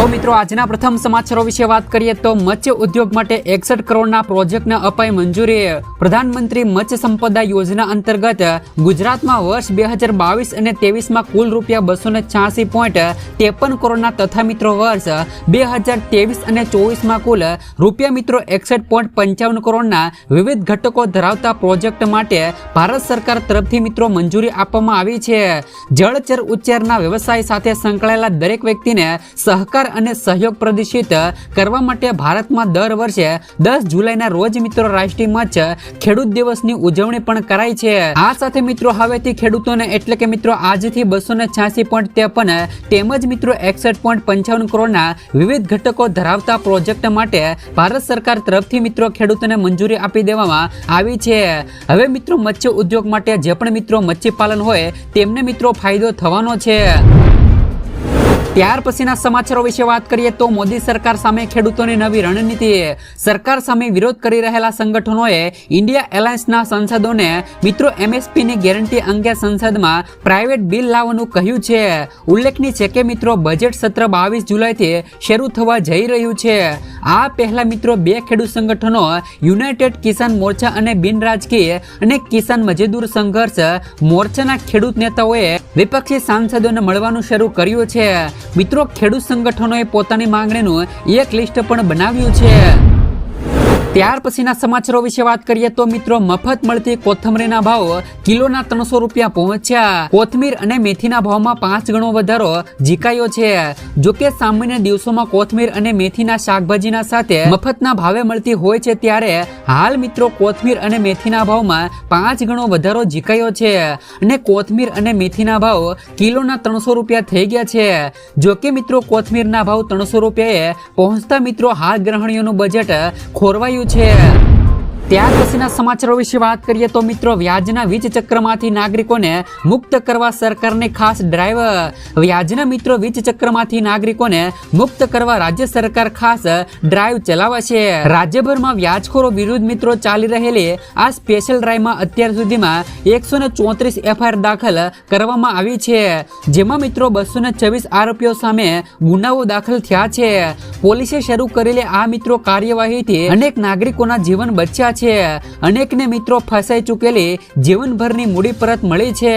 તો મિત્રો, આજના પ્રથમ સમાચારો વિશે વાત કરીએ તો મત્સ્ય ઉદ્યોગ માટે એકસઠ કરોડના પ્રોજેક્ટને અપાઈ મંજૂરી. પ્રધાનમંત્રી મત્સ્ય સંપદા યોજના અંતર્ગત ગુજરાતમાં વર્ષ બે હજાર બાવીસ અને ત્રેવીસમાં કુલ રૂપિયા બસો ને છ્યાસી પોઈન્ટ ત્રેપન કરોડના તથા મિત્રો, વર્ષ બે હજાર ત્રેવીસ અને ચોવીસમાં કુલ રૂપિયા મિત્રો એકસઠ પોઈન્ટ પંચાવન કરોડના વિવિધ ઘટકો ધરાવતા પ્રોજેક્ટ માટે ભારત સરકાર તરફથી મિત્રો મંજૂરી આપવામાં આવી છે. જળચર ઉચ્ચારના વ્યવસાય સાથે સંકળાયેલા દરેક વ્યક્તિને સહકાર અને સહયોગ પ્રદર્શિત કરવા માટે ભારતમાં દર વર્ષે દસ જુલાઈના રોજ મિત્રો રાષ્ટ્રીય મંચ ખેડૂત દિવસની ઉજવણી પણ કરાય છે. આ સાથે મિત્રો હવેથી ખેડૂતોને એટલે કે મિત્રો આજથી બસો ને છ્યાસી પોઈન્ટ ત્રેપન તેમજ મિત્રો એકસઠ પોઈન્ટ પંચાવન કરોડના વિવિધ ઘટકો ધરાવતા પ્રોજેક્ટ માટે ભારત સરકાર તરફથી મિત્રો ખેડૂતોને મંજૂરી આપી દેવામાં આવી છે. હવે મિત્રો મત્સ્ય ઉદ્યોગ માટે જે પણ મિત્રો મત્સ્યપાલન હોય તેમને મિત્રો ફાયદો થવાનો છે. ત્યાર પછીના સમાચારો વિશે વાત કરીએ તો મોદી સરકાર સામે ખેડૂતોની નવી રણનીતિ. સરકાર સામે વિરોધ કરી રહેલા સંગઠનોએ ઇન્ડિયા એલાયન્સના સંસદોને મિત્રો એમએસપીની ગેરંટી અંગે સંસદમાં પ્રાઇવેટ બિલ લાવવાનું કહ્યું છે. ઉલ્લેખનીય છે કે મિત્રો બજેટ સત્ર બાવીસ જુલાઈથી શરૂ થવા જઈ રહ્યું છે. આ પહેલા મિત્રો બે ખેડૂત સંગઠનો યુનાઇટેડ કિસાન મોરચા અને બિન રાજકીય અને કિસાન મજદૂર સંઘર્ષ મોરચાના ખેડૂત નેતાઓએ વિપક્ષી સાંસદોને મળવાનું શરૂ કર્યું છે. મિત્રો ખેડૂત સંગઠનોએ પોતાની માંગણીનું એક લિસ્ટ પણ બનાવ્યું છે. ત્યાર પછીના સમાચારો વિશે વાત કરીએ તો મિત્રો, મફત મળતી કોથમરીના ભાવ કિલોના ત્રણસો રૂપિયા પહોંચ્યા. કોથમીર અને મેથીના ભાવમાં પાંચ ગણો વધારો જીકાયો છે. જો કે સામાન્ય દિવસોમાં કોથમીર અને મેથીના શાકભાજીના સાથે મફતના ભાવે મળતી હોય છે ત્યારે હાલ મિત્રો કોથમીર અને મેથીના ભાવમાં પાંચ ગણો વધારો જીકાયો છે અને કોથમીર અને મેથીના ભાવ કિલોના ત્રણસો રૂપિયા થઈ ગયા છે. જો કે મિત્રો, કોથમીરના ભાવ ત્રણસો રૂપિયાએ પહોંચતા મિત્રો, હાલ ગ્રહણીઓનું બજેટ ખોરવાયું છે. ત્યાર પછીના સમાચારો વિશે વાત કરીએ તો મિત્રો વ્યાજના વીજ ચક્રમાંથી નાગરિકોને મુક્ત કરવા સરકારને ખાસ ડ્રાઈવ વ્યાજના મિત્રો વીજ ચક્રમાંથી નાગરિકોને મુક્ત કરવા રાજ્ય સરકાર ખાસ ડ્રાઈવ ચલાવે છે રાજ્યભરમાં વ્યાજખોરો વિરુદ્ધ મિત્રો ચાલી રહેલી આ સ્પેશિયલ ડ્રાઈવમાં અત્યાર સુધીમાં એકસો ને ચોત્રીસ એફઆઈઆર દાખલ કરવામાં આવી છે. જેમાં મિત્રો બસો ને છવ્વીસ આરોપીઓ સામે ગુનાઓ દાખલ થયા છે. પોલીસે શરૂ કરેલી આ મિત્રો કાર્યવાહીથી અનેક નાગરિકોના જીવન બચ્યા છે. અનેકને મિત્રો ફસાઈ ચૂકેલી જીવનભરની મૂડી પરત મળી છે.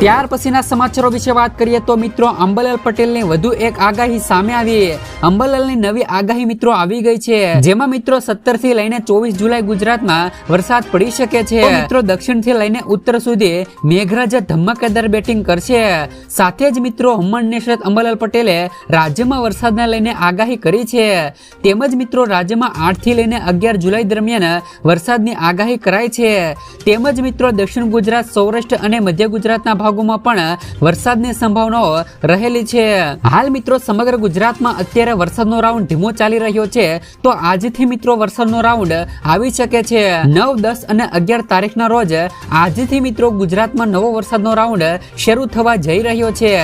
ત્યાર પછીના સમાચારો વિશે વાત કરીએ તો મિત્રો, અંબલાલ પટેલની વધુ એક આગાહી સામે આવી. અંબલાલની નવી આગાહી મિત્રો આવી ગઈ છે. જેમાં મિત્રો સત્તરથી લઈને ચોવીસ જુલાઈ ગુજરાતમાં વરસાદ પડી શકે છે. મિત્રો દક્ષિણથી લઈને ઉત્તર સુધી મેઘરાજા ધમાકેદાર બેટિંગ કરશે. સાથે જ મિત્રો હમણ નિષ્રત અંબલાલ પટેલે રાજ્યમાં વરસાદને લઈને આગાહી કરી છે. તેમજ મિત્રો રાજ્યમાં આઠથી લઈને અગિયાર જુલાઈ દરમિયાન વરસાદની આગાહી કરાઈ છે. તેમજ મિત્રો દક્ષિણ ગુજરાત, સૌરાષ્ટ્ર અને મધ્ય ગુજરાતના ભાગોમાં પણ વરસાદની સંભાવનાઓ રહેલી છે. હાલ મિત્રો સમગ્ર ગુજરાતમાં અત્યારે વરસાદનો રાઉન્ડ ધીમો ચાલી રહ્યો છે. તો આજથી મિત્રો વરસાદનો રાઉન્ડ આવી શકે છે. નવ, દસ અને અગિયાર તારીખના રોજ આજથી મિત્રો ગુજરાતમાં નવો વરસાદનો રાઉન્ડ શરૂ થવા જઈ રહ્યો છે.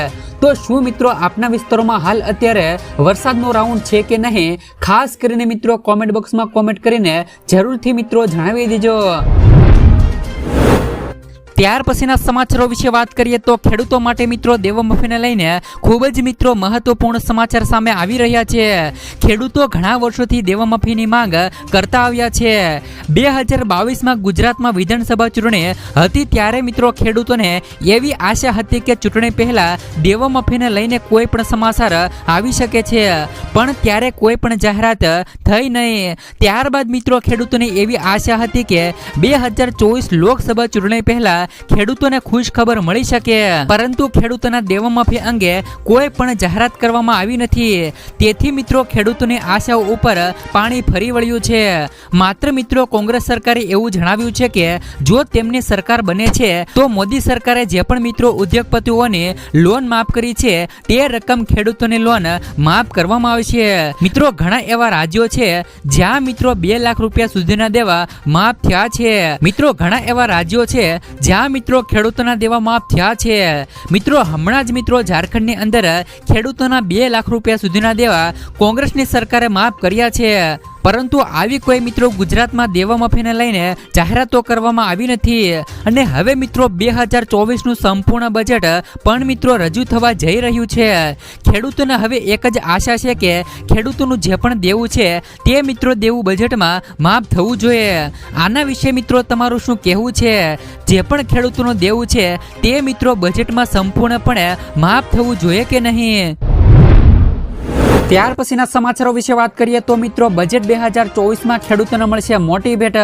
તો શું મિત્રો આપના વિસ્તારોમાં હાલ અત્યારે વરસાદનો રાઉન્ડ છે કે નહીં? ખાસ કરીને મિત્રો કોમેન્ટ બોક્સમાં કોમેન્ટ કરીને જરૂરથી મિત્રો જણાવી દેજો. ત્યાર પછીના સમાચારો વિશે વાત કરીએ તો ખેડૂતો માટે મિત્રો દેવમફીને લઈને ખૂબ જ મિત્રો મહત્વપૂર્ણ સમાચાર સામે આવી રહ્યા છે. ખેડૂતો ઘણા વર્ષોથી દેવમફીની માંગ કરતા આવ્યા છે. બે હજાર બાવીસમાં ગુજરાતમાં વિધાનસભા ચૂંટણી હતી ત્યારે મિત્રો ખેડૂતોને એવી આશા હતી કે ચૂંટણી પહેલાં દેવમફીને લઈને કોઈ પણ સમાચાર આવી શકે છે. પણ ત્યારે કોઈ પણ જાહેરાત થઈ નહીં. ત્યારબાદ મિત્રો ખેડૂતોની એવી આશા હતી કે બે હજાર ચોવીસ લોકસભા ચૂંટણી પહેલા ખેડૂતોને ખુશ ખબર મળી શકે. પરંતુ ખેડૂતોના દેવા માફી અંગે કોઈ પણ જાહેરાત કરવામાં આવી નથી. તેથી મિત્રો, ખેડૂતોની આશાઓ ઉપર પાણી ફરી વળ્યું છે. માત્ર મિત્રો, કોંગ્રેસ સરકારે એવું જણાવ્યું છે કે, જો તેમની સરકાર બને છે, તો મોદી સરકારે જે પણ મિત્રો ઉદ્યોગપતિઓને લોન માફ કરી છે, તે રકમ ખેડૂતોની લોન માફ કરવામાં આવશે મિત્રો, ઘણા એવા રાજ્યો છે, જ્યાં મિત્રો બે લાખ રૂપિયા સુધીના દેવા માફ થયા છે. મિત્રો, ઘણા એવા રાજ્યો છે, જ્યાં મિત્રો ખેડૂતોના દેવા માફ થયા છે. મિત્રો, હમણાં જ મિત્રો ઝારખંડની અંદર ખેડૂતોના બે લાખ રૂપિયા સુધીના દેવા કોંગ્રેસની સરકારે માફ કર્યા છે. પરંતુ આવી કોઈ મિત્રો ગુજરાતમાં દેવા મફીને લઈને જાહેરાતો કરવામાં આવી નથી. અને હવે મિત્રો બે હજાર ચોવીસનું સંપૂર્ણ બજેટ પણ મિત્રો રજૂ થવા જઈ રહ્યું છે. ખેડૂતોને હવે એક જ આશા છે કે ખેડૂતોનું જે પણ દેવું છે તે મિત્રો દેવું બજેટમાં માફ થવું જોઈએ. આના વિશે મિત્રો તમારું શું કહેવું છે? જે પણ ખેડૂતોનું દેવું છે તે મિત્રો બજેટમાં સંપૂર્ણપણે માફ થવું જોઈએ કે નહીં? ત્યાર પછીના સમાચારો વિશે વાત કરીએ તો મિત્રો બજેટ બે હજાર ચોવીસમાં ખેડૂતોને મળશે મોટી ભેટ.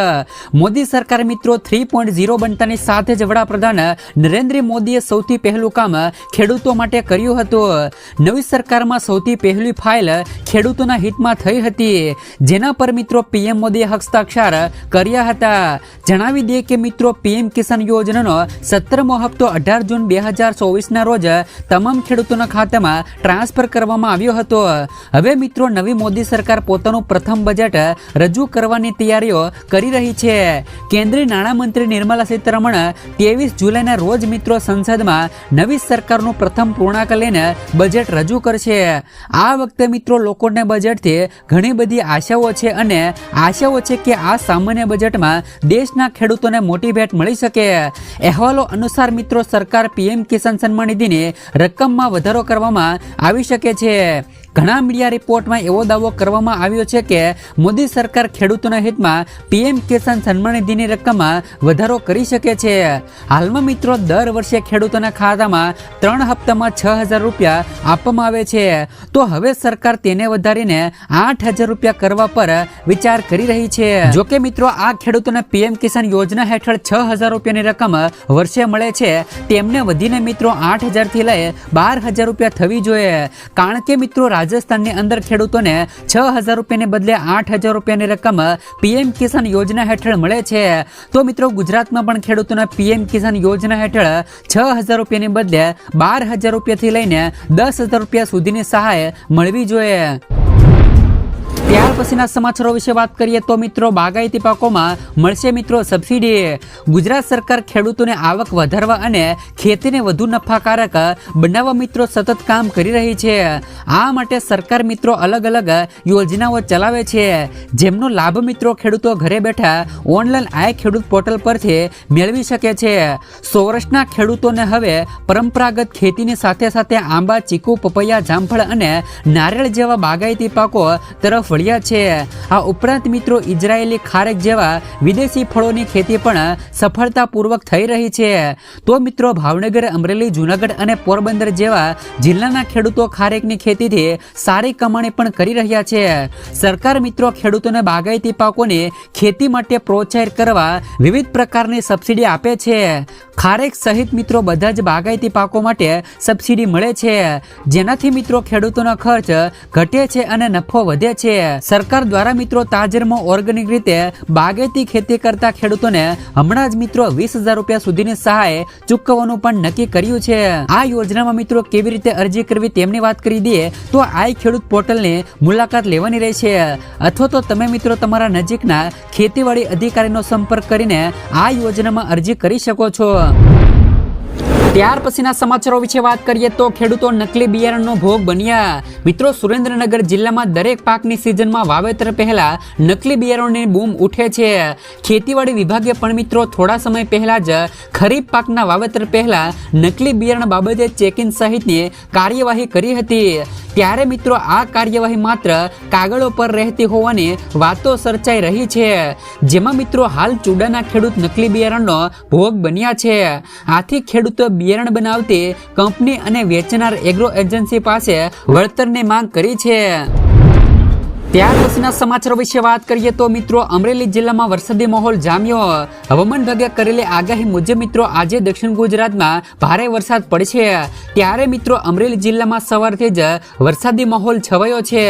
મોદી સરકાર મિત્રો થ્રી પોઈન્ટ ઝીરો બનતાની સાથે જ વડાપ્રધાન નરેન્દ્ર મોદીએ સૌથી પહેલું કામ ખેડૂતો માટે કર્યું હતું. નવી સરકારમાં સૌથી પહેલી ફાઇલ ખેડૂતોના હિતમાં થઈ હતી. જેના પર મિત્રો પીએમ મોદીએ હસ્તાક્ષર કર્યા હતા. જણાવી દઈએ કે મિત્રો, પીએમ કિસાન યોજનાનો સત્તરમો હપ્તો અઢાર જૂન બે હજાર ચોવીસના રોજ તમામ ખેડૂતોના ખાતામાં ટ્રાન્સફર કરવામાં આવ્યો હતો. હવે મિત્રો, નવી મોદી સરકાર પોતાનું પ્રથમ બજેટ રજૂ કરવાની તૈયારીઓ કરી રહી છે. કેન્દ્રીય નાણામંત્રી નિર્મલા સીતારમણ ત્રેવીસ જુલાઈના રોજ મિત્રો સંસદમાં નવી સરકારનું પ્રથમ પૂર્ણાંક લઈને બજેટ રજૂ કરશે. આ વખતે મિત્રો, લોકોને બજેટથી ઘણી બધી આશાઓ છે અને આશાઓ છે કે આ સામાન્ય બજેટમાં દેશના ખેડૂતોને મોટી ભેટ મળી શકે. અહેવાલો અનુસાર મિત્રો, સરકાર પીએમ કિસાન સન્માન નિધિની રકમમાં વધારો કરવામાં આવી શકે છે. ઘણા મીડિયા રિપોર્ટમાં એવો દાવો કરવામાં આવ્યો છે કે મોદી સરકાર ખેડૂતોના હિતમાં પીએમ કિસાન સન્માન નિધિની રકમમાં વધારો કરી શકે છે. હાલમાં મિત્રો, દર વર્ષે ખેડૂતોના ખાતામાં ત્રણ હપ્તામાં છ હજાર રૂપિયા આપવામાં આવે છે. તો હવે સરકાર તેને વધારીને આઠ હજાર રૂપિયા કરવા પર વિચાર કરી રહી છે. જોકે મિત્રો, આ ખેડૂતોને પીએમ કિસાન યોજના હેઠળ છ હજાર રૂપિયાની રકમ વર્ષે મળે છે. તેમને વધીને મિત્રો આઠ હજારથી લઈ બાર હજાર રૂપિયા થવી જોઈએ. કારણ કે મિત્રો રાજસ્થાનની અંદર ખેડૂતોને છ હજાર રૂપિયાને બદલે આઠ હજાર રૂપિયાની રકમ પીએમ કિસાન યોજના હેઠળ મળે છે. તો મિત્રો, ગુજરાતમાં પણ ખેડૂતોના પીએમ કિસાન યોજના હેઠળ છ હજાર રૂપિયાની બદલે બાર હજાર રૂપિયાથી લઈને દસ હજાર રૂપિયા સુધીની સહાય મળવી જોઈએ. ત્યાર પછીના સમાચારો વિશે વાત કરીએ તો મિત્રો બાગાયતી પાકોમાં મળશે મિત્રો સબસિડી. ગુજરાત સરકાર ખેડૂતોને આવક વધારવા અને ખેતીને વધુ નફાકારક બનાવવા મિત્રો સતત કામ કરી રહી છે. આ માટે સરકાર મિત્રો અલગ અલગ યોજનાઓ ચલાવે છે. જેમનો લાભ મિત્રો ખેડૂતો ઘરે બેઠા ઓનલાઈન આય ખેડૂત પોર્ટલ પરથી મેળવી શકે છે. સૌરાષ્ટ્રના ખેડૂતોને હવે પરંપરાગત ખેતીની સાથે સાથે આંબા, ચીકુ, પપૈયા, જામફળ અને નારિયેળ જેવા બાગાયતી પાકો તરફ વળ્યા છે. આ ઉપરાંત મિત્રો, ઇઝરાયેલી ખારેક જેવા વિદેશી ફળોની ખેતી પણ સફળતાપૂર્વક થઈ રહી છે. તો મિત્રો, ભાવનગર, અમરેલી, જુનાગઢ અને પોરબંદર જેવા જિલ્લાના ખેડૂતો ખારેકની ખેતીથી સારી કમાણી પણ કરી રહ્યા છે. સરકાર મિત્રો, ખેડૂતોને બાગાયતી પાકોની ખેતી માટે પ્રોત્સાહિત કરવા વિવિધ પ્રકારની સબસિડી આપે છે. ખારેક સહિત મિત્રો, બધા જ બાગાયતી પાકો માટે સબસિડી મળે છે. જેનાથી મિત્રો, ખેડૂતોનો ખર્ચ ઘટે છે અને નફો વધે છે. સરકાર દ્વારા મિત્રો તાજેરમાં ઓર્ગેનિક રીતે બાગાયતી ખેતી કરતા ખેડૂતોને હમણાં જ મિત્રો વીસ રૂપિયા સુધીની સહાય ચૂકવવાનું પણ નક્કી કર્યું છે. આ યોજનામાં મિત્રો કેવી રીતે અરજી કરવી તેમની વાત કરી દઈએ તો આ ખેડૂત પોર્ટલની મુલાકાત લેવાની રહેશે અથવા તો તમે મિત્રો તમારા નજીકના ખેતીવાડી અધિકારીનો સંપર્ક કરીને આ યોજનામાં અરજી કરી શકો છો. ત્યાર પછીના સમાચારો વિશે વાત કરીએ તો ખેડૂતો નકલી બિયારણનો ભોગ બન્યા. મિત્રો, સુરેન્દ્રનગર જિલ્લામાં દરેક પાકની સિઝનમાં વાવેતર પહેલા નકલી બિયારણની બૂમ ઉઠે છે. ખેતીવાડી વિભાગે પણ મિત્રો, થોડા સમય પહેલા જ ખરીફ પાકના વાવેતર પહેલા નકલી બિયારણ બાબતે ચેકિંગ સહિતની કાર્યવાહી કરી હતી. ત્યારે મિત્રો, આ કાર્યવાહી માત્ર કાગળો પર રહેતી હોવાની વાતો સર્ચાઈ રહી છે. જેમાં મિત્રો, હાલ ચૂડાના ખેડૂત નકલી બિયારણનો ભોગ બન્યા છે. આથી ખેડૂતો બિયારણ બનાવતી કંપની અને વેચનાર એગ્રો એજન્સી પાસે વળતરની માંગ કરી છે. ત્યાર પછીના સમાચારો વિશે વાત કરીએ તો મિત્રો, અમરેલી જિલ્લામાં વરસાદી માહોલ જામ્યો. હવામાન વિભાગે કરેલી આગાહી મુજબ મિત્રો, આજે દક્ષિણ ગુજરાતમાં ભારે વરસાદ પડશે ત્યારે મિત્રો, અમરેલી જિલ્લામાં સવારથી જ વરસાદી માહોલ છવાયો છે.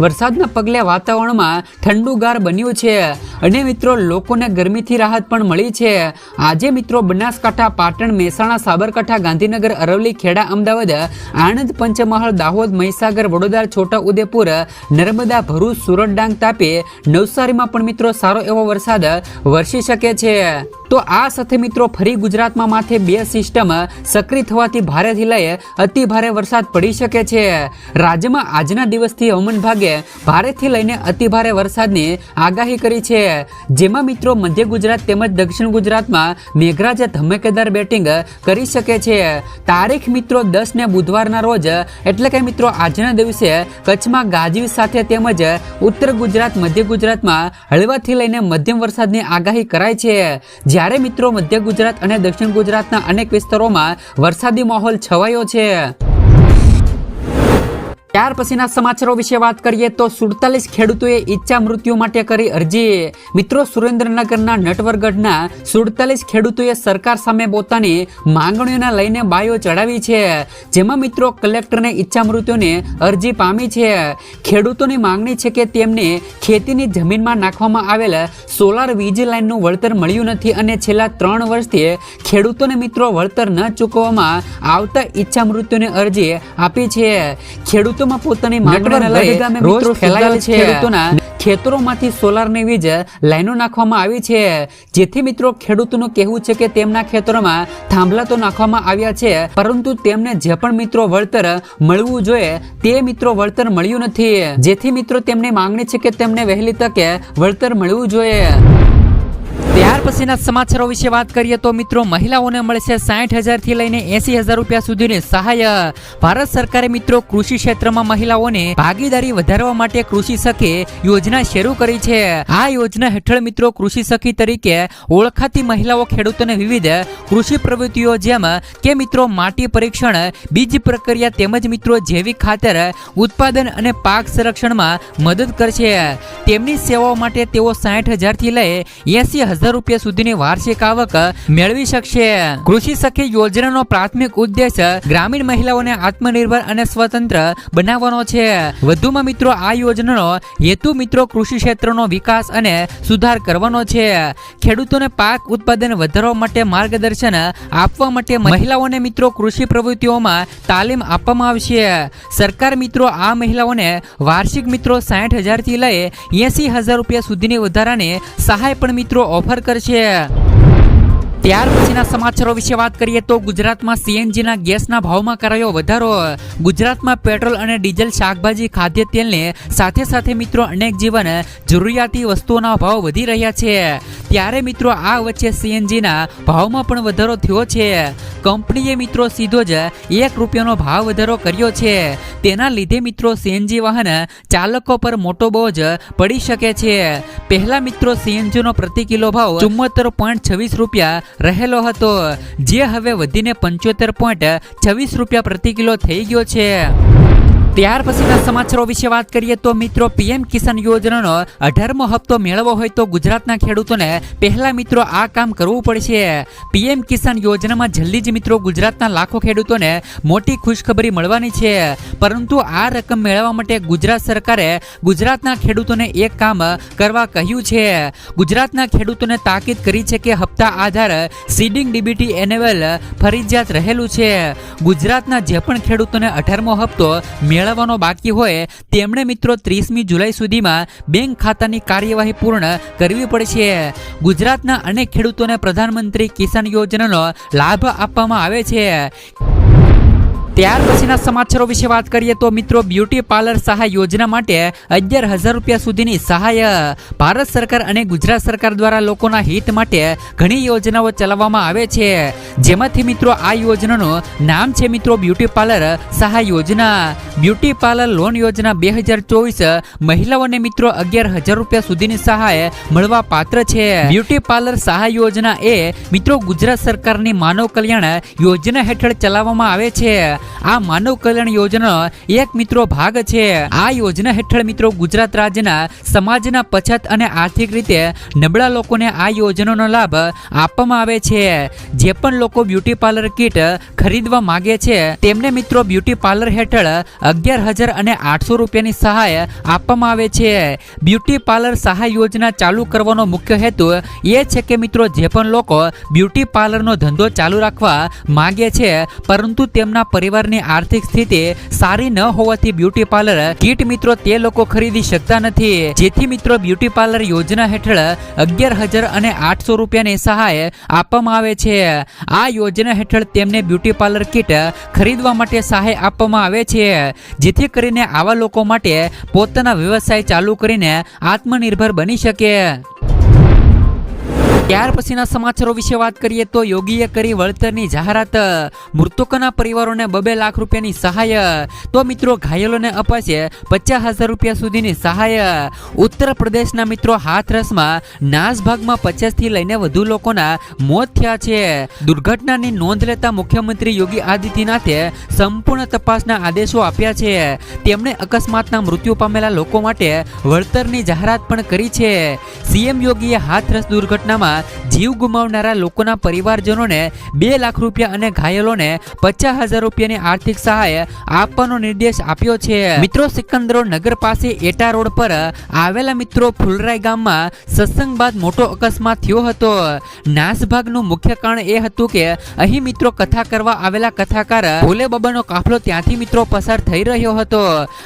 વરસાદના પગલે વાતાવરણમાં ઠંડુગાર બન્યું છે અને મિત્રો, લોકોને ગરમીથી રાહત પણ મળી છે. આજે મિત્રો, બનાસકાંઠા, પાટણ, મહેસાણા, સાબરકાંઠા, ગાંધીનગર, અરવલ્લી, ખેડા, અમદાવાદ, આણંદ, પંચમહાલ, દાહોદ, મહીસાગર, વડોદરા, છોટા ઉદેપુર, નર્મદા, ભરૂચ સુરત ડાંગ તાપી નવસારીમાં પણ મિત્રો સારો એવો વરસાદ વરસી શકે છે. તો આ સાથે મિત્રો ફરી ગુજરાતમાં માથે બે સિસ્ટમ સક્રિય થવાથી ભારેથી લઈ અતિ ભારે વરસાદ પડી શકે છે. રાજ્યમાં આજના દિવસથી હવામાન વિભાગે ભારેથી લઈને અતિ ભારે વરસાદની આગાહી કરી છે. જેમાં મિત્રો મધ્ય ગુજરાત તેમજ દક્ષિણ ગુજરાતમાં મેઘરાજે ધમાકેદાર બેટિંગ કરી શકે છે. તારીખ મિત્રો દસ ને બુધવારના રોજ, એટલે કે મિત્રો આજના દિવસે કચ્છમાં ગાજવીજ સાથે તેમજ ઉત્તર ગુજરાત, મધ્ય ગુજરાતમાં હળવાથી લઈને મધ્યમ વરસાદની આગાહી કરાય છે. જ્યારે મિત્રો મધ્ય ગુજરાત અને દક્ષિણ ગુજરાતના અનેક વિસ્તારોમાં વરસાદી માહોલ છવાયો છે. ત્યાર પછીના સમાચારો વિશે વાત કરીએ તો સુડતાલીસ ખેડૂતોએ ઈચ્છા મૃત્યુ માટે કરી અરજી. મિત્રો, સુરેન્દ્રનગરના નટવરગઢના સુડતાલીસ ખેડૂતોએ સરકાર સામે પોતાની માંગણીઓને લઈને બાયો ચડાવી છે. જેમાં મિત્રો, કલેક્ટરને ઈચ્છા મૃત્યુને અરજી પામી છે. ખેડૂતોની માંગણી છે કે તેમને ખેતીની જમીનમાં નાખવામાં આવેલ સોલાર વીજ લાઇનનું વળતર મળ્યું નથી અને છેલ્લા ત્રણ વર્ષથી ખેડૂતોને મિત્રો વળતર ન ચૂકવવામાં આવતા ઈચ્છા મૃત્યુની અરજી આપી છે. ખેડૂતોમાં પોતાની માંગણીને લઈ ફેલાયેલ છે. ખેડૂતોના ખેતરોમાંથી સોલારની વીજ લાઈનો નાખવામાં આવી છે. જેથી મિત્રો ખેડૂતોનું કહેવું છે કે તેમના ખેતરોમાં થાંભલા તો નાખવામાં આવ્યા છે પરંતુ તેમને જે પણ મિત્રો વળતર મળવું જોઈએ તે મિત્રો વળતર મળ્યું નથી. જેથી મિત્રો તેમની માંગણી છે કે તેમને વહેલી તકે વળતર મળવું જોઈએ. ત્યાર પછીના સમાચારો વિશે વાત કરીએ તો મિત્રો, મહિલાઓને મળશે સાઠ હજારથી લઈને એસી હજાર રૂપિયા સુધીની સહાય. ભારત સરકારે મિત્રો કૃષિ ક્ષેત્રમાં મહિલાઓને ભાગીદારી વધારવા માટે કૃષિ સખી યોજના શરૂ કરી છે. આ યોજના હેઠળ મિત્રો કૃષિ સખી તરીકે ઓળખાતી મહિલાઓ ખેડૂતોને વિવિધ કૃષિ પ્રવૃત્તિઓ જેમ કે મિત્રો માટી પરીક્ષણ, બીજ પ્રક્રિયા તેમજ મિત્રો જૈવિક ખાતર, ઉત્પાદન અને પાક સંરક્ષણમાં મદદ કરશે. તેમની સેવાઓ માટે તેઓ સાઠ હજારથી લઈ એસી હજાર રૂપિયા સુધીની વાર્ષિક આવક મેળવી શકશે. કૃષિ સખી યોજનાનો પ્રાથમિક ઉદ્દેશ ગ્રામીણ મહિલાઓને આત્મનિર્ભર અને સ્વતંત્ર બનાવવાનો છે. વધુમાં મિત્રો, આ યોજનાનો હેતુ મિત્રો કૃષિ ક્ષેત્રનો વિકાસ અને સુધાર કરવાનો છે. ખેડૂતોને પાક ઉત્પાદન વધારવા માટે માર્ગદર્શન આપવા માટે મહિલાઓને મિત્રો કૃષિ પ્રવૃત્તિઓમાં તાલીમ આપવામાં આવશે. સરકાર મિત્રો, આ મહિલાઓને વાર્ષિક મિત્રો સાઠ હજારથી લઈ એસી હજાર રૂપિયા સુધીની વધારાની સહાય પણ મિત્રો ઓફર કરશે. ત્યાર પછીના સમાચારો વિશે વાત કરીએ તો ગુજરાતમાં સીએનજીના ગેસના ભાવમાં કરાયો વધારો. ગુજરાતમાં પેટ્રોલ અને ડીઝલ શાકભાજી ખાદ્ય તેલને સાથે સાથે મિત્રો અનેક જીવન જરૂરિયાતી વસ્તુઓના ભાવ વધી રહ્યા છે. ત્યારે મિત્રો આ વચ્ચે સીએનજીના ભાવમાં પણ વધારો થયો છે. કંપનીએ મિત્રો સીધો જ એક રૂપિયાનો ભાવ વધારો કર્યો છે. તેના લીધે મિત્રો સીએનજી વાહન ચાલકો પર મોટો બોજ પડી શકે છે. પહેલા મિત્રો સીએનજીનો પ્રતિ કિલો ભાવ ચુમ્મોતેર પોઈન્ટ છવ્વીસ રૂપિયા રહેલો હતો. જે હવે વધીને પંચોતેર પોઈન્ટ છવ્વીસ રૂપિયા પ્રતિ કિલો થઈ ગયો છે. ત્યાર પછીના સમાચારો વિશે વાત કરીએ તો મિત્રો, પીએમ કિસાન યોજનાનો અઢારમો હપ્તો મેળવવો હોય તો ગુજરાતના ખેડૂતોને પહેલા મિત્રો આ કામ કરવું પડશે. પીએમ કિસાન યોજનામાં જલ્દી જ મિત્રો ગુજરાતના લાખો ખેડૂતોને મોટી ખુશખબરી મળવાની છે. પરંતુ આ રકમ મેળવવા માટે ગુજરાત સરકારે ગુજરાતના ખેડૂતોને એક કામ કરવા કહ્યું છે. ગુજરાતના ખેડૂતોને તાકીદ કરી છે કે હપ્તા આધાર સીડિંગ ડીબીટી એનેવલ ફરજિયાત રહેલું છે. ગુજરાતના જે પણ ખેડૂતોને અઢારમો હપ્તો મેળવવાનો બાકી હોય, તેમણે મિત્રો ત્રીસમી જુલાઈ સુધીમાં બેંક ખાતાની કાર્યવાહી પૂર્ણ કરવી પડશે. ગુજરાતના અનેક ખેડૂતોને પ્રધાનમંત્રી કિસાન યોજનાનો લાભ આપવામાં આવે છે. ત્યાર પછીના સમાચારો વિશે વાત કરીએ તો મિત્રો, બ્યુટી પાર્લર સહાય યોજના માટે અગિયાર હજાર રૂપિયા સુધીની સહાય ભારત સરકાર અને ગુજરાત સરકાર દ્વારા લોકોના હિત માટે ઘણી યોજનાઓ ચલાવવામાં આવે છે. જેમાંથી મિત્રો, આ યોજનાનું નામ છે મિત્રો, બ્યુટી પાર્લર સહાય યોજના. બ્યુટી પાર્લર લોન યોજના બે હજાર ચોવીસ મહિલાઓને મિત્રો અગિયાર હજાર રૂપિયા સુધીની સહાય મળવા પાત્ર છે. બ્યુટી પાર્લર સહાય યોજના એ મિત્રો ગુજરાત સરકારની માનવ કલ્યાણ યોજના હેઠળ ચલાવવામાં આવે છે. આ માનવ કલ્યાણ યોજના એક મિત્રો ભાગ છે. આ યોજના હેઠળ મિત્રો ગુજરાત રાજ્યના સમાજના પછાત અને આર્થિક રીતે નબળા લોકોને આ યોજનાનો લાભ આપવામાં આવે છે. જે પણ લોકો બ્યુટી પાર્લર કીટ ખરીદવા માગે છે, તેમને મિત્રો બ્યુટી પાર્લર હેઠળ અગિયાર હજાર અને આઠસો રૂપિયાની સહાય આપવામાં આવે છે. બ્યુટી પાર્લર સહાય યોજના ચાલુ કરવાનો મુખ્ય હેતુ એ છે કે મિત્રો જે પણ લોકો બ્યુટી પાર્લરનો ધંધો ચાલુ રાખવા માંગે છે, પરંતુ તેમના પરિવારની આર્થિક સ્થિતિ સારી ન હોવાથી બ્યુટી પાર્લર કીટ મિત્રો તે લોકો ખરીદી શકતા નથી. જેથી મિત્રો બ્યુટી પાર્લર યોજના હેઠળ અગિયાર અને આઠસો રૂપિયાની સહાય આપવામાં આવે છે. આ યોજના હેઠળ તેમને બ્યુટી પાર્લર કીટ ખરીદવા માટે સહાય આપવામાં આવે છે. જેથી કરીને આવા લોકો માટે પોતાના વ્યવસાય ચાલુ કરીને આત્મનિર્ભર બની શકે. ત્યાર પછીના સમાચારો વિશે વાત કરીએ તો યોગીએ કરી વળતરની જાહેરાત. મૃતકોના પરિવારોને બબે લાખ રૂપિયાની સહાય. તો મિત્રો, ઘાયલોને અપાશે પચાસ હજાર રૂપિયા સુધીની સહાય. ઉત્તર પ્રદેશના મિત્રો હાથરસમાં નાસભાગમાં પચાસથી લઈને વધુ લોકોના મોત થયા છે. દુર્ઘટનાની નોંધ લેતા મુખ્યમંત્રી યોગી આદિત્યનાથે સંપૂર્ણ તપાસના આદેશો આપ્યા છે. તેમણે અકસ્માતના મૃત્યુ પામેલા લોકો માટે વળતરની જાહેરાત પણ કરી છે. સીએમ યોગીએ હાથરસ દુર્ઘટનામાં જીવ ગુમાવનારા લોકોના પરિવારજનોને બે લાખ રૂપિયા અને ઘાયલોને પચાસ હજાર રૂપિયાની આર્થિક સહાય આપવાનો નિર્દેશ આપ્યો છે. મિત્રો, સિકંદરો નગર પાસે એટા રોડ પર આવેલા મિત્રો ફુલરાય ગામમાં સત્સંગ બાદ મોટો અકસ્માત થયો હતો. નાસભાગનું મુખ્ય કારણ એ હતું કે અહીં મિત્રો કથા કરવા આવેલા કથાકાર ભોલે બાબાનો કાફલો ત્યાંથી મિત્રો પસાર થઈ રહ્યો હતો.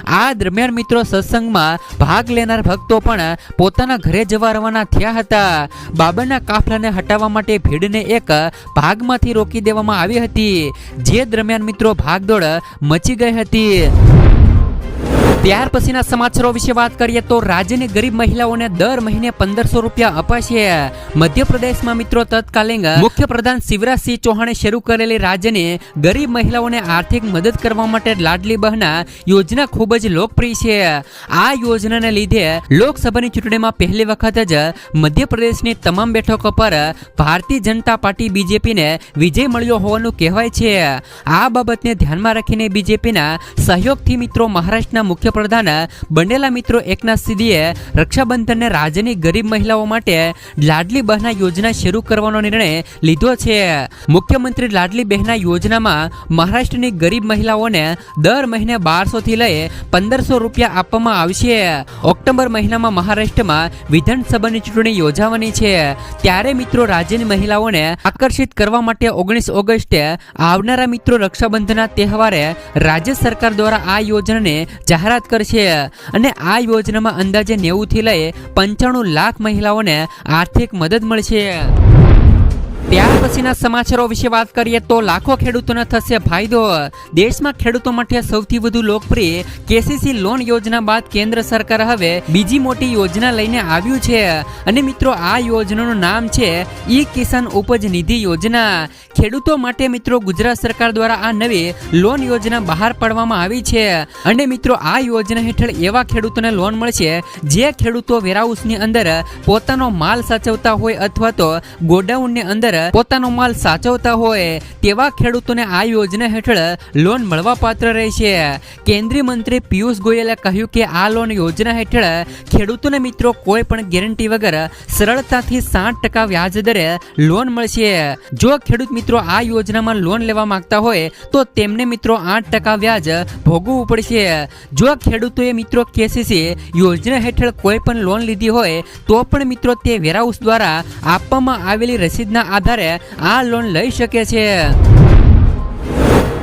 આ દરમિયાન મિત્રો સત્સંગમાં ભાગ લેનાર ભક્તો પણ પોતાના ઘરે જવા રવાના થયા હતા. બાબાના કાફલાને હટાવવા માટે ભીડને એક ભાગમાંથી રોકી દેવામાં આવી હતી. જે દરમિયાન મિત્રો ભાગદોડ મચી ગઈ હતી. ત્યાર પછીના સમાચારો વિશે વાત કરીએ તો રાજ્યની ગરીબ મહિલાઓને દર મહિને પંદરસો રૂપિયા અપાશે. મધ્યપ્રદેશમાં મિત્રો તત્કાલીન મુખ્યપ્રધાન શિવરાજસિંહ ચૌહાણે શરૂ કરેલી રાજ્યની ગરીબ મહિલાઓને આર્થિક મદદ કરવા માટે લાડલી બહના યોજના ખૂબ જ લોકપ્રિય છે. આ યોજનાને લીધે લોકસભાની ચૂંટણીમાં પહેલી વખત જ મધ્યપ્રદેશની તમામ બેઠકો પર ભારતીય જનતા પાર્ટી બીજેપીને વિજય મળ્યો હોવાનું કહેવાય છે. આ બાબતને ધ્યાનમાં રાખીને બીજેપીના સહયોગથી મિત્રો મહારાષ્ટ્રના મુખ્યપ્રધાન બનેલા મિત્રો એકનાથ સિદ્ધિએ રક્ષાબંધનને રાજ્યની ગરીબ મહિલાઓ માટે લાડલી બહેના યોજના શરૂ કરવાનો નિર્ણય લીધો છે. મુખ્યમંત્રી લાડલી બહેના યોજનામાં મહારાષ્ટ્રની ગરીબ મહિલાઓને દર મહિને બારસોથી લઈ પંદરસો રૂપિયા આપવામાં આવશે. ઓક્ટોબર મહિનામાં મહારાષ્ટ્રમાં વિધાનસભાની ચૂંટણી યોજાવાની છે. ત્યારે મિત્રો રાજ્યની મહિલાઓને આકર્ષિત કરવા માટે ઓગણીસ ઓગસ્ટે આવનારા મિત્રો રક્ષાબંધનના તહેવારે રાજ્ય સરકાર દ્વારા આ યોજનાને જાહેરાત કરશે. અને આ યોજનામાં અંદાજે નેવું થી લઈ પંચાણું લાખ મહિલાઓને આર્થિક મદદ મળશે. ત્યાર પછીના સમાચારો વિશે વાત કરીએ તો લાખો ખેડૂતોને થશે ફાયદો. દેશમાં ખેડૂતો માટે સૌથી વધુ લોકપ્રિય કેસીસી લોન યોજના બાદ કેન્દ્ર સરકાર હવે બીજી મોટી યોજના લઈને આવ્યું છે. અને મિત્રો, આ યોજનાનું નામ છે ઈ કિસાન ઉપજ નિધિ યોજના. ખેડૂતો માટે મિત્રો, ગુજરાત સરકાર દ્વારા આ નવી લોન યોજના બહાર પાડવામાં આવી છે. અને મિત્રો, આ યોજના હેઠળ એવા ખેડૂતોને લોન મળશે જે ખેડૂતો વેરહાઉસની અંદર પોતાનો માલ સાચવતા હોય અથવા તો ગોડાઉનની અંદર પોતાનો માલ સાચવતા હોય, તેવા ખેડૂતોને આ યોજના હેઠળ લોન મળવાપાત્ર રહેશે. કેન્દ્રીય મંત્રી પિયુષ ગોયલે કહ્યું કે આ લોન યોજના હેઠળ ખેડૂતોને મિત્રો કોઈ પણ ગેરંટી વગર સરળતાથી સાત ટકા વ્યાજ દરે લોન મળશે. જો ખેડૂત મિત્રો આ યોજનામાં લોન લેવા માંગતા હોય, તો તેમને મિત્રો આઠ ટકા વ્યાજ ભોગવવું પડશે. જો ખેડૂતોએ મિત્રો કેસીસી યોજના હેઠળ કોઈ પણ લોન લીધી હોય, તો પણ મિત્રો તે વેરહાઉસ દ્વારા આપવામાં આવેલી રસીદના આધારે આ લોન લઈ શકે છે.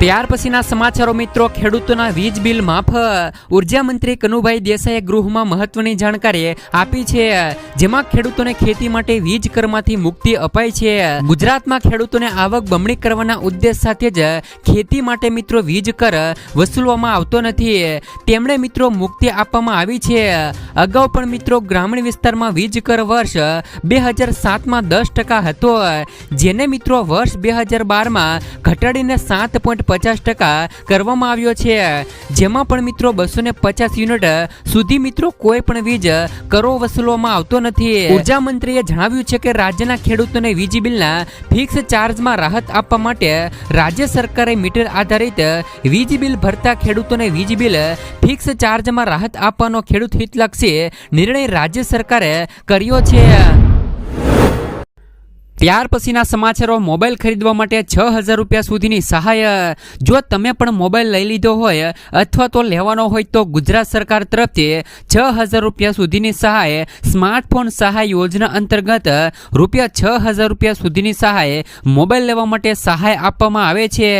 ત્યાર પછીના સમાચારો મિત્રો, ખેડૂતોના વીજ બિલ માફ. ઊર્જા મંત્રી કનુભાઈ દેસાઈએ ગૃહમાં મહત્વની જાણકારી આપી છે. જેમાં ખેડૂતોને ખેતી માટે વીજ કરમાંથી મુક્તિ અપાય છે. ગુજરાતમાં ખેડૂતોને આવક બમણી કરવાના ઉદ્દેશ સાથે જ ખેતી માટે મિત્રો વીજ કર વસૂલવામાં આવતો નથી. તેમણે મિત્રો મુક્તિ આપવામાં આવી છે. અગાઉ પણ મિત્રો ગ્રામીણ વિસ્તારમાં વીજ કર વર્ષ બે હજાર સાતમાં દસ ટકા હતો. જેને મિત્રો વર્ષ બે હજાર બારમાં ઘટાડીને સાત પોઈન્ટ પચાસ ટકા કરવામાં આવ્યો છે. જેમાં પણ મિત્રો બસો ને પચાસ યુનિટ સુધી મિત્રો કોઈ પણ વીજ કરો વસૂલવામાં આવતો નથી. ઊર્જા મંત્રીએ જણાવ્યું છે કે રાજ્યના ખેડૂતોને વીજ બિલના ફિક્સ ચાર્જમાં રાહત આપવા માટે રાજ્ય સરકારે મીટર આધારિત વીજ બિલ ભરતા ખેડૂતોને વીજ બિલ ફિક્સ ચાર્જમાં રાહત આપવાનો ખેડૂત હિતલક્ષી નિર્ણય રાજ્ય સરકારે કર્યો છે. ત્યાર પછીના સમાચારો, મોબાઈલ ખરીદવા માટે છ હજાર રૂપિયા સુધીની સહાય. જો તમે પણ મોબાઈલ લઈ લીધો હોય અથવા તો લેવાનો હોય તો ગુજરાત સરકાર તરફથી છ હજાર રૂપિયા સુધીની સહાય સ્માર્ટફોન સહાય યોજના અંતર્ગત રૂપિયા છ હજાર રૂપિયા સુધીની સહાય મોબાઈલ લેવા માટે સહાય આપવામાં આવે છે.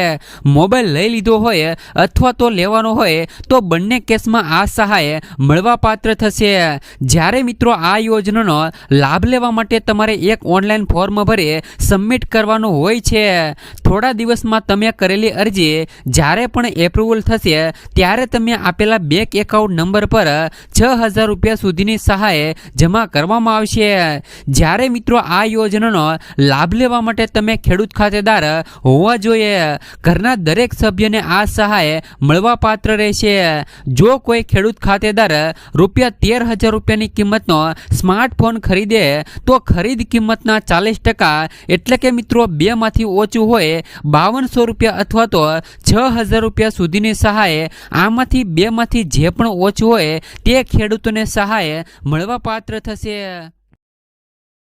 મોબાઈલ લઈ લીધો હોય અથવા તો લેવાનો હોય તો બંને કેસમાં આ સહાય મળવાપાત્ર થશે. જ્યારે મિત્રો આ યોજનાનો લાભ લેવા માટે તમારે એક ઓનલાઈન ફોર્મ ભરી સબમિટ કરવાનું હોય છે. થોડા દિવસમાં તમે કરેલી અરજી, જ્યારે પણ એપ્રુવલ થશે, ત્યારે તમે આપેલા બેંક એકાઉન્ટ નંબર પર છ હજાર રૂપિયા સુધીની સહાય જમા કરવામાં આવશે. જ્યારે મિત્રો આ યોજનાનો લાભ લેવા માટે તમે ખેડૂત ખાતેદાર હોવા જોઈએ. ઘરના દરેક સભ્યને આ સહાય મળવાપાત્ર રહેશે. જો કોઈ ખેડૂત ખાતેદાર રૂપિયા તેર હજાર રૂપિયાની કિંમતનો સ્માર્ટફોન ખરીદે, તો ખરીદ કિંમતના ચાલીસ ટકા એટલે કે મિત્રો બેમાંથી ઓછું હોય બાવનસો રૂપિયા અથવા તો છ હજાર રૂપિયા સુધીની સહાય આમાંથી બેમાંથી જે પણ ઓછું હોય તે ખેડૂતોને સહાય મળવાપાત્ર થશે.